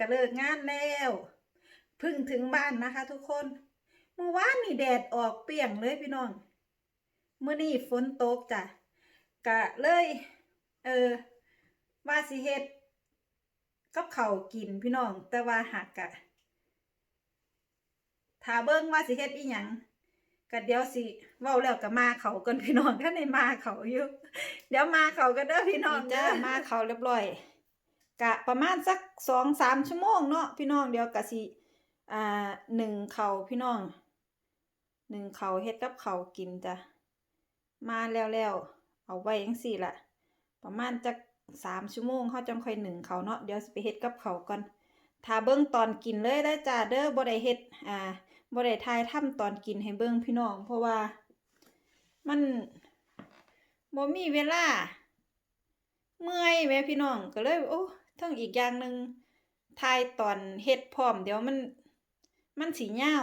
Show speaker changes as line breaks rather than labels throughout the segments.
ก็เลิกงานแล้วพึ่งถึงบ้านนะคะทุกคน เมื่อวานนี่แดดออกเปรี้ยงเลยพี่น้องเมื้อนี้ฝนตกจ้ะกะเลย เออว่าสิเฮ็ดกับข้ากินพี่น้อง แต่ว่าหักกะถ้าเบิ่งว่าสิเฮ็ดอีหยังก็เดี๋ยวสิเว้าแล้วก็มาเขาก่อนพี่น้องถ้าในมาเขาอยู่ เดี๋ยวมาเขากันเด้อพี่น้องเด้อมาเขาเรียบร้อย กะประมาณสักสองสามชั่วโมงเนาะพี่น้องเดี๋ยวกะสิอ่าหนึ่งเขาพี่น้องหนึ่งเขาเฮ็ดกับเขากินจ้ะมาแล้วแล้วเอาไว้ยังสี่ละประมาณจักสามชั่วโมงเขาจังค่อยหนึ่งเขาเนาะเดี๋ยวสิไปเฮ็ดกับเขาก่อนถ้าเบิ่งตอนกินเลยได้จ้าเด้อบ่ได้เฮ็ดอ่าบ่ได้ทายทำตอนกินให้เบิ่งพี่น้อง เพราะว่ามันบ่มีเวลา เมื่อยแม่พี่น้องก็เลยโอ้ ทั้งอีกอย่างหนึ่งทายตอนเฮ็ดพร้อม เดี๋ยวมัน มันสิยา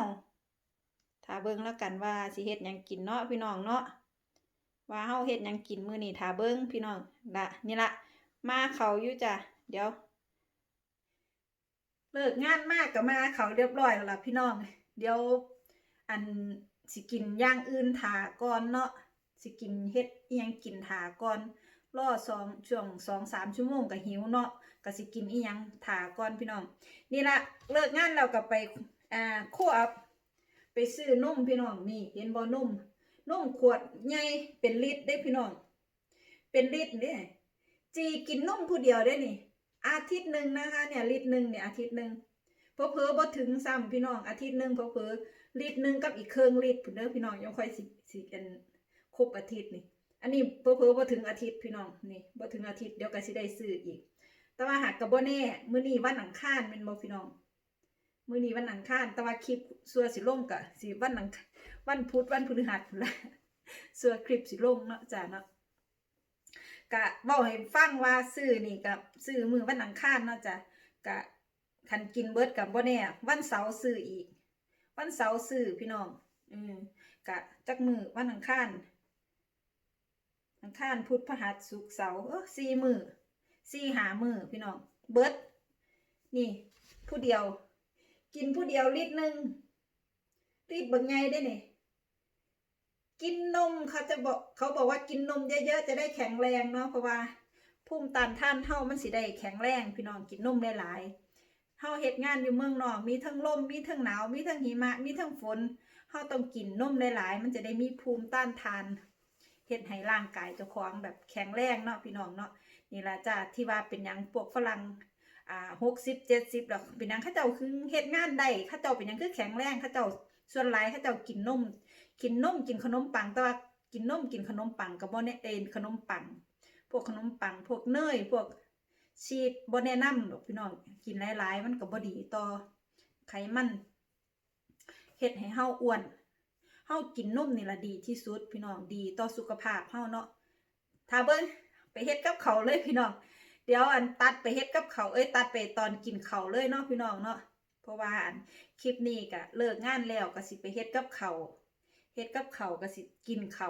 ถ้าเบิ่งแล้วกันว่าสิเฮ็ดหยังกินเนาะพี่น้องเนาะว่าเฮาเฮ็ดหยังกินมื้อนี้ถ้าเบิ่งพี่น้องละนี่ละมาเขาอยู่จ้ะเดี๋ยวเลิกงานมากก็มาเขาเรียบร้อยแล้วล่ะพี่น้อง เดี๋ยวอันสิกินย่างอื่นถาก่อนเนาะสิกินเฮ็ดยังกินถาก่อน รอสองช่วงสองสามชั่วโมงก็หิวเนาะก็สิกินอีหยังถาก่อนพี่น้อง นี่ละเลิกงานเราก็ไปอ่าคั่วไปซื้อนมพี่น้องนี่เห็นบ่นมนมขวดใหญ่เป็นลิตรได้พี่น้อง เป็นลิตรเนี่ยจีกินนมผู้เดียวได้นี่ อาทิตย์หนึ่งนะคะเนี่ยลิตรหนึ่งเนี่ยอาทิตย์หนึ่งเพอเพอบ่ถึงซ้ำพี่น้องอาทิตย์หนึ่งเพอเพอลิตรหนึ่งกับอีกเครื่องลิตรพุ่นเด้อพี่น้องยังค่อยสิสิกันครบอาทิตย์นี่ อันนี้เพอเพอๆบ่ถึงอาทิตย์พี่น้องนี่บ่ถึงอาทิตย์เดี๋ยวก็สิได้ซื้ออีก แต่ว่าหากกับบ่แน่มื้อนี้วันอังคารแม่นบ่พี่น้อง มื้อนี้วันอังคารแต่ว่าคลิปสัวสิลงก็สิวันอังวันพุธวันพฤหัสพุ่นละสัวคลิปสิลงเนาะจ้าเนาะก็เว้าให้ฟังว่าซื้อนี่กับซื้อมื้อวันอังคารเนาะจ้ะก็คันกินเบิดกับบ่แน่วันเสาร์ซื้ออีก วันเสาร์ซื้อพี่น้อง อืมก็จักมื้อวันอังคาร อังคารพุธพฤหัสศุกร์เสาร์เออสี่มือสี่หามือพี่น้องเบิร์ดนี่ ผู้เดียว กินผู้เดียวลิตรหนึ่งลิตรเบิ่งไงได้เนี่ยกินนมเขาจะบอกเขาบอกว่ากินนมเยอะๆจะได้แข็งแรงเนาะเพราะว่าภูมิต้านทานเฮามันสิได้แข็งแรงพี่น้องกินนมหลายๆเฮาเฮ็ดงานอยู่เมืองนอกมีทั้งลมมีทั้งหนาวมีทั้งหิมะมีทั้งฝนเฮาต้องกินนมหลายๆ มันจะได้มีภูมิต้านทาน เฮ็ดให้ร่างกายเจ้าของแบบแข็งแรงเนาะพี่น้องเนาะนี่ละจ้าที่ว่าเป็นยังพวกฝรั่งอ่าหกสิบเจ็ดสิบดอกเป็นหยังข้าเจ้าคือเฮ็ดงานได้ข้าเจ้าเป็นยังคือแข็งแรงข้าเจ้าส่วนหลายข้าเจ้ากินนมกินนมกินขนมปังแต่ว่ากินนมกินขนมปังกับบ่แน่เอนขนมปัง พวกขนมปัง พวกเนยพวกชีสบ่แนะนำดอกพี่น้องกินหลายๆ มันก็บ่ดีต่อไขมันเฮ็ดให้เฮาอ้วน เฮากินนมนี่ละดีที่สุดพี่น้องดีต่อสุขภาพเฮาเนาะถ้าเบิ่งไปเฮ็ดกับเขาเลยพี่น้อง เดี๋ยวอันตัดไปเฮ็ดกับเขาเอ้ยตัดไปตอนกินเขาเลยเนาะพี่น้องเนาะเพราะว่าอันคลิปนี้ก็เลิกงานแล้วก็สิไปเฮ็ดกับเขาเฮ็ดกับเขาก็สิกินเขา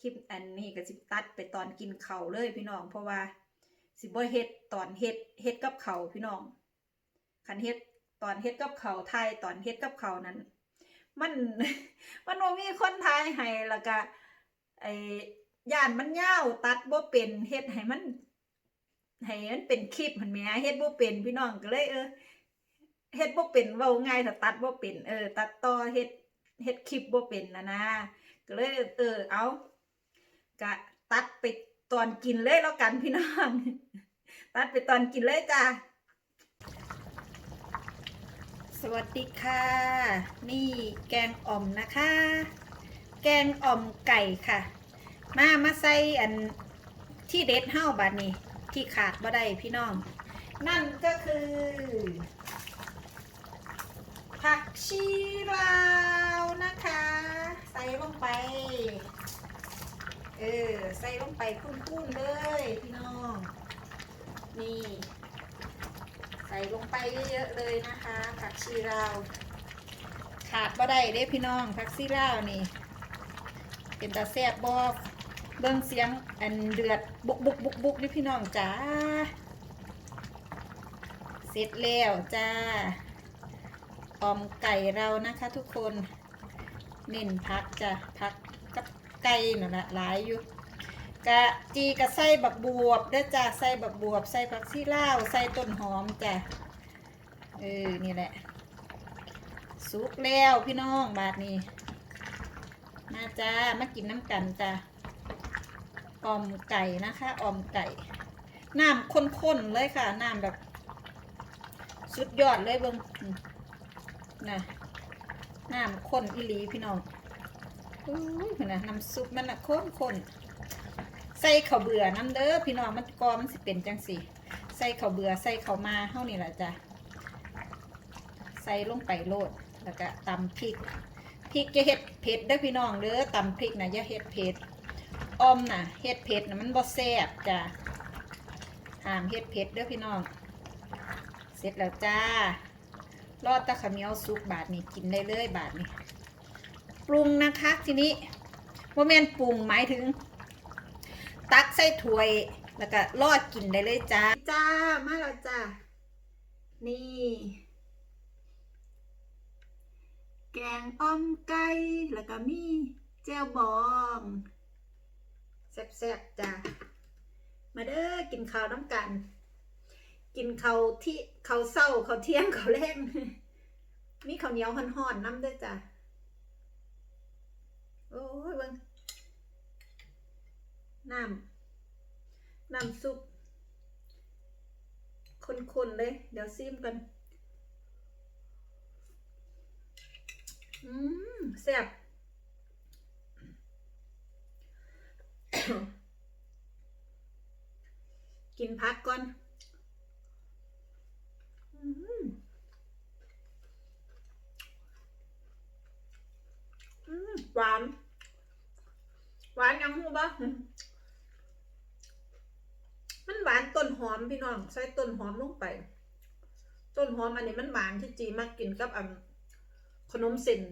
คลิปอันนี้ก็สิตัดไปตอนกินเขาเลยพี่น้อง เพราะว่าสิบ่เฮ็ดตอนเฮ็ดเฮ็ดกับเขาพี่น้องคันเฮ็ดตอนเฮ็ดกับเขาไทยตอนเฮ็ดกับเขานั้น มันมันบ่มีคนทายให้แล้วก็ไอ้ย่านมันยาวตัดบ่เป็นเฮ็ดให้มันให้มันเป็นคลิปมันแหมเฮ็ดบ่เป็นพี่น้องก็เลยเออเฮ็ดบ่เป็นเว้าง่ายถ้าตัดบ่เป็นเออ ตัดต่อเฮ็ดเฮ็ดคลิปบ่เป็นนะนะก็เลยเออเอาก็ตัดไปตอนกินเลยแล้วกันพี่น้อง ตัดไปตอนกินเลยจ้า สวัสดีค่ะ นี่แกงอ่อมนะคะ แกงอ่อมไก่ค่ะ มามาใส่อันที่เด็ดเฮ้าบาดนี้ ที่ขาดบ่ได้พี่น้อง นั่นก็คือ ผักชีลาวนะคะ ใส่ลงไป เออ ใส่ลงไปคุ้นๆเลยพี่น้อง นี่ ใส่ลงไปเยอะๆเลยนะคะ ผักชีลาว ขาดบ่ได้เด้พี่น้องผักชีลาวนี่ เป็นตาแซ่บบอเบิ่งเสียงอันเดือดบุกบุกบุกบุกนี่พี่น้องจ้าเสร็จแล้วจ้าออมไก่เรานะคะทุกคนเน้นพักจ้ะพักกับไก่นั่นแหละหลายอยู่ กะจีกะใส่บักบวบเด้อจ้าใส่บักบวบ ใส่ผักซี่ลาวใส่ต้นหอมจ้ะเออนี่แหละ สุกแล้วพี่น้องบาทนี้ มาจ้ามากินน้ำกันจ้าออมไก่นะคะออมไก่ น้ำข้นๆเลยค่ะ น้ำแบบ สุดยอดเลยเบิ้งอืมนะน้ำข้นอีหลีพี่น้องอุ้ยนะน้ำซุปมันนะข้นๆ ใส่ข้าวเบื่อน้ำเด้อพี่น้องมันกอมันสิเป็นจังสิใส่ข้าวเบื่อใส่ข้าวมาเท่านี้แหละจ้ะใส่ลงไปโลดแล้วก็ตำพริกพริกจะเฮ็ดเผ็ดเด้อพี่น้องเด้อตำพริกนะอย่าเฮ็ดเผ็ดอมน่ะเฮ็ดเผ็ดนะมันบ่แซ่บจ้ะห้ามเฮ็ดเผ็ดเด้อพี่น้อง เสร็จแล้วจ้ารอดตะขาวเหนียวสุกบาทนี่กินได้เลยบาทนี่ปรุงนะคะทีนี้ว่าแม่นปรุงหมายถึง ตักใส่ถ้วย แล้วก็รอดกินได้เลยจ้า จ้า มาแล้วจ้า นี่ แกงอ่อมไก่ แล้วก็มีแจ่วบองแซ่บๆจ้า มาเด้อกินข้าวน้ำกัน กินข้าวที่ข้าวเศร้าข้าวเที่ยงข้าวแรงมีข้าวเหนียวห่อนๆน้ำด้วยจ้ะโอ้ยเบิ่ง น้ำน้ำซุปคนๆเลย เดี๋ยวซิมกัน อืมแซ่บกินพักก่อนอืมหวาน หวานยังหูบ่มันหวานต้น หอมพี่น้องใส่ต้นหอมลงไป ต้นหอมอันนี้มันหวานที่จีมากกินกับอันขนมเส้น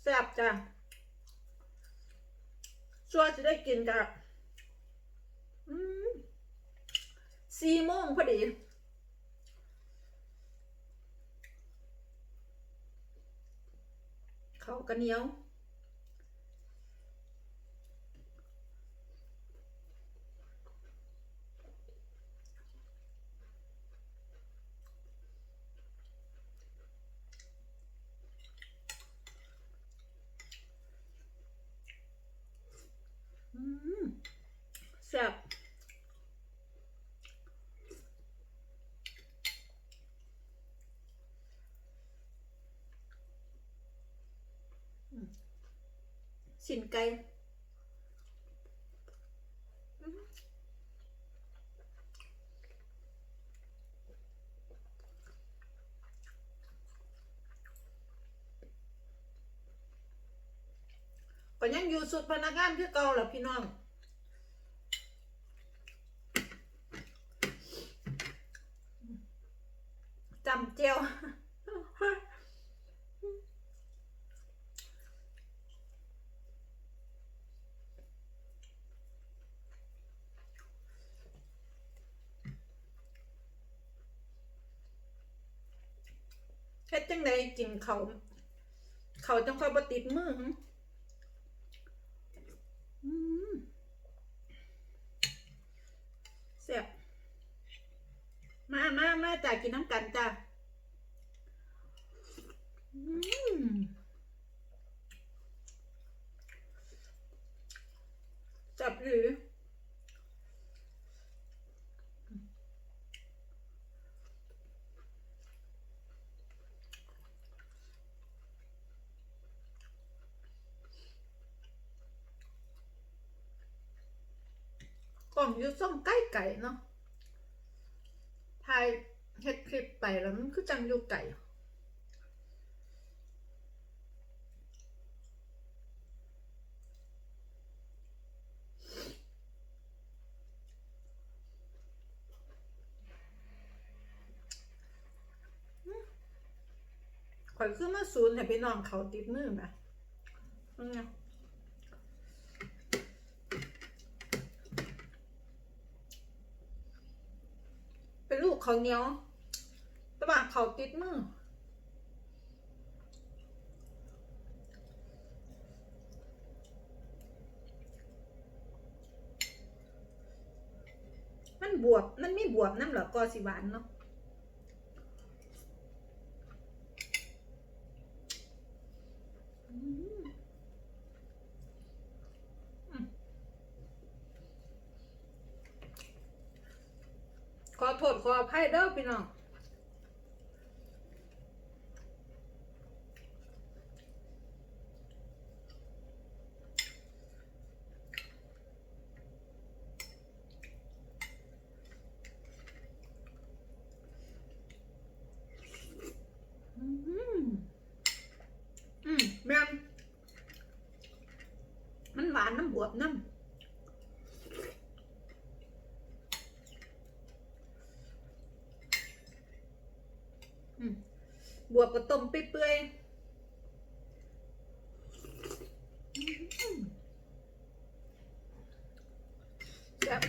แซ่บจ้ะช่วจะได้กินกับสี่โมงพอดี เขากระเหนียว อืมแซ่บอืม สินไก่ก็ยังอยู่สุดพนักงานคือเก่าแหละพี่น้องจำเจียว เฮ็ดจังได กินเขา เขาจังค่อยบ่ติดมือหืมแซ่บมามามาจ้ากินน้ำกันจ้าอืมแซ่บหรือกล่องอยูส้มใไก่เนาะถ่ายเฮ็ดคลิปไปแล้วมันคือจังอยู่ไก่ข่อยคือมาศูนย์ให้พี่น้องเขาติดมือไหมอืม ข้าเนียวแต่ว่าเขาติดมือมันบวบ มันไม่บวบน้ำเหรอกอสิหวานเนาะอืมอืมขอ โทษขออภัยเด้อพี่น้อง อืมอืมแม่นมันหวานน้ำบวบน้ำอืม บวบก็ต้มเปื่อยๆอืมแซ่บ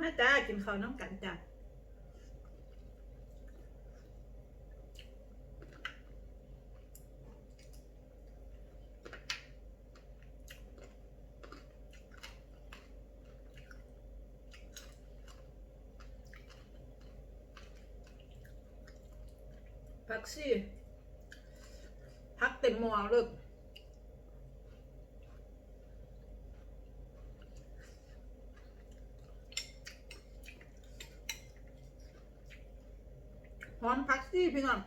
มา จ้ากินข้าน้ำกันจ้าผักซี่ผักเต็มหม้อเลยหอมผัก ซี่พี่น้อง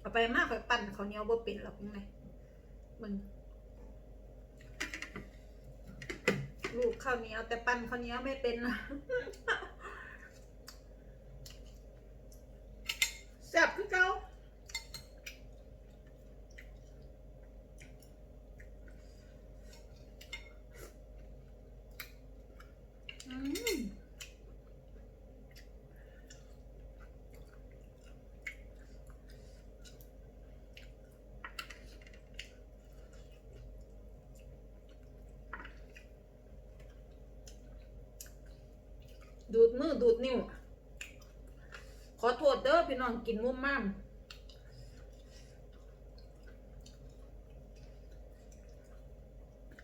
เอาไปมากไปปั่นเขาวเหนียวบ่เป็นหรอกยังไงมึงลูกข้าวเหนียวแต่ปั่นข้าวเหนียวไม่เป็นนะ แซ่บคือเก่าอืม ดูดมือดูดนิ้ว ขอโทษเด้อพี่น้องกินมุมมั่ม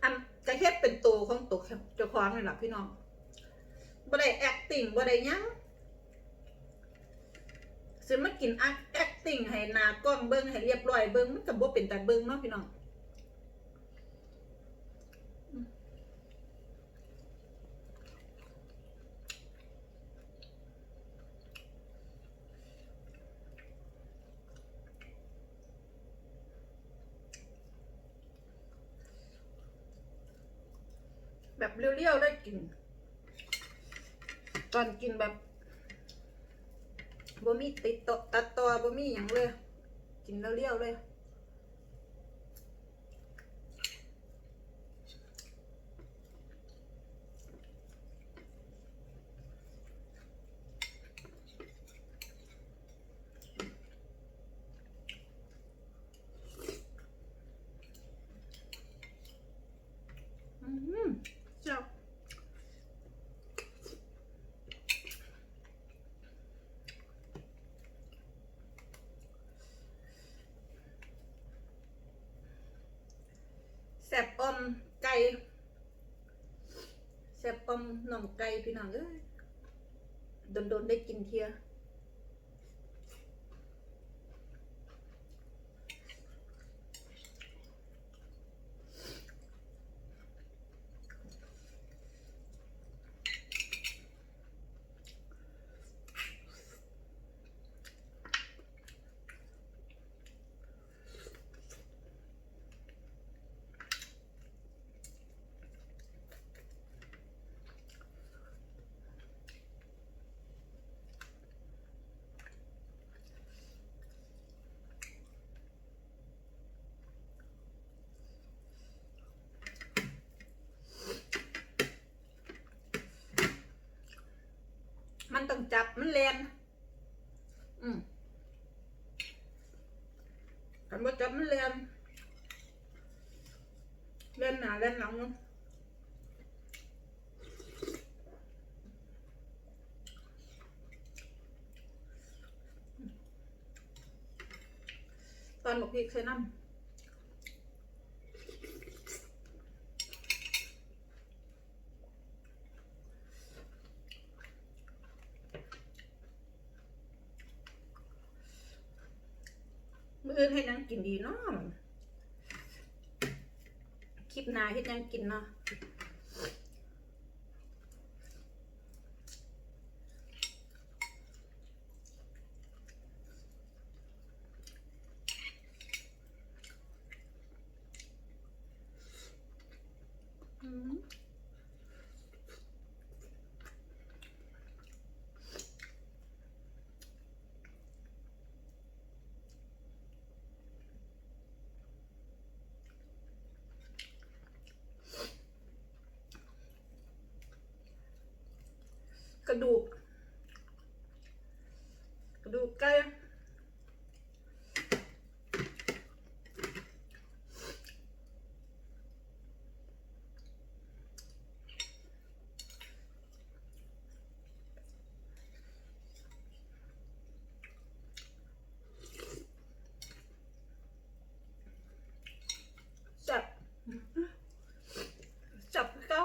อันกระเฮ็ดเป็นตัวของตัวเจ้าของนี่แหละพี่น้องบ่ได้ acting บ่ได้ยังสิมากิน acting ให้หน้ากล้องเบิ่งให้เรียบร้อยเบิ่งมันก็บ่เป็นแต่เบิ่งเนาะพี่น้อง แบบเรียวๆเลยกิน ตอนกินแบบบ่มีติดต่อตัดต่อบ่มีอย่างเลย กินเรียวๆเลยอืมจ้าแซ่บอมไก่แซ่บอมหน่อง ไก่พี่น้องเอ้ยโดนๆได้กินเทีย ต้องจับมันแลนอืมคันบ่จับมันแลนแลนหนาแลนหลังนาะตอนบอกพี่เคยน้ำ มื้ออื่นให้นัง กินดีเนาะคลิปหน้าเฮ็ดหยังกินเนาะอืม กระดูก กระดูกไก่จับจับเขา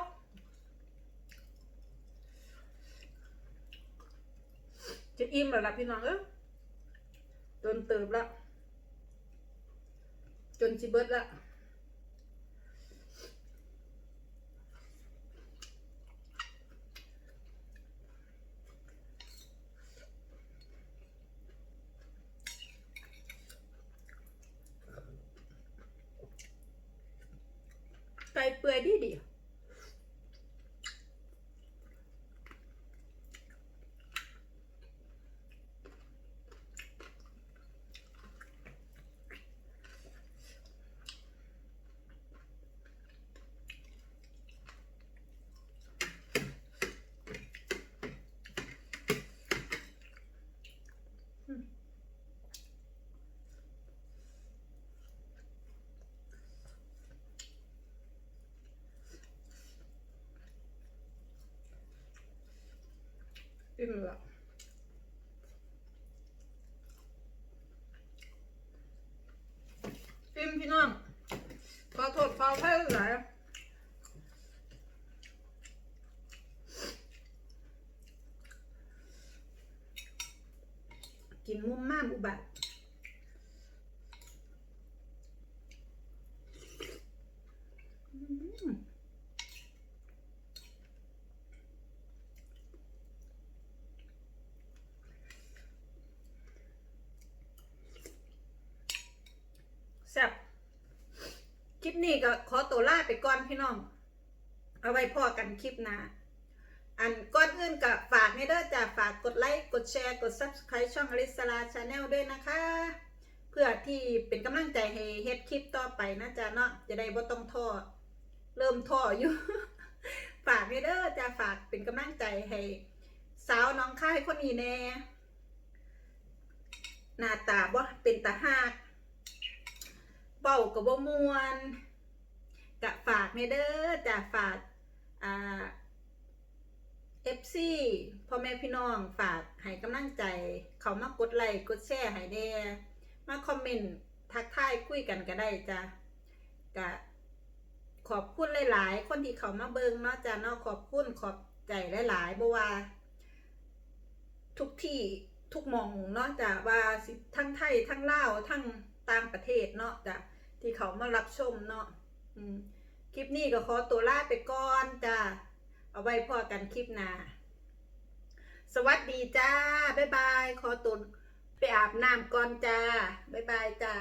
จะ อิ่มแล้วล่ะพี่น้องเอ้ยจนเติบละจนจิเบิดละไก่เปื่อยดีดี อิ่มละอิ่มพี่น้องขอโทษขออภัยหลายกินมุมมามอุบัติอืม แซ่บ คลิปนี้ก็ขอตัวลาไปก่อนพี่น้อง เอาไว้พอกันคลิปหน้าอันก่อนอื่นก็ฝากให้เด้อจ้ะฝากกดไลค์ กดแชร์ กด Subscribe ช่องอลิสลาชาแนลด้วยนะคะ เพื่อที่เป็นกำลังใจให้เฮ็ดคลิปต่อไปนะจ๊ะเนาะจะได้บ่ต้องท้อเริ่มท้ออยู่ ฝากให้เด้อจ้ะฝากเป็นกำลังใจให้สาวน้องค่ายคนนี้แน่หน้าตาบ่เป็นตาหาก เบ้ากับบ่มวนกะฝากในเด้อจะฝากอ่า FC พ่อแม่พี่น้องฝากให้กำลังใจ เขามากดไลค์กดแชร์ให้แน่มาคอมเมนต์ทักทายคุยกันก็ได้จ้ะกะขอบคุณหลาย ๆ คนที่เขามาเบิงเนาะจ้ะเนาะขอบคุณขอบใจหลายๆบ่ว่า ทุกที่ทุกมองเนาะจ้ะว่าทั้งไทยทั้งลาวทั้ง ต่างประเทศเนาะจ้ะที่เขามารับชมเนาะคลิปนี้ก็ขอตัวลาไปก่อนจ้ะเอาไว้พอกันคลิปหน้าสวัสดีจ้าบ๊ายบาย ขอตัวไปอาบน้ำก่อนจ้าบ๊ายบายจ้า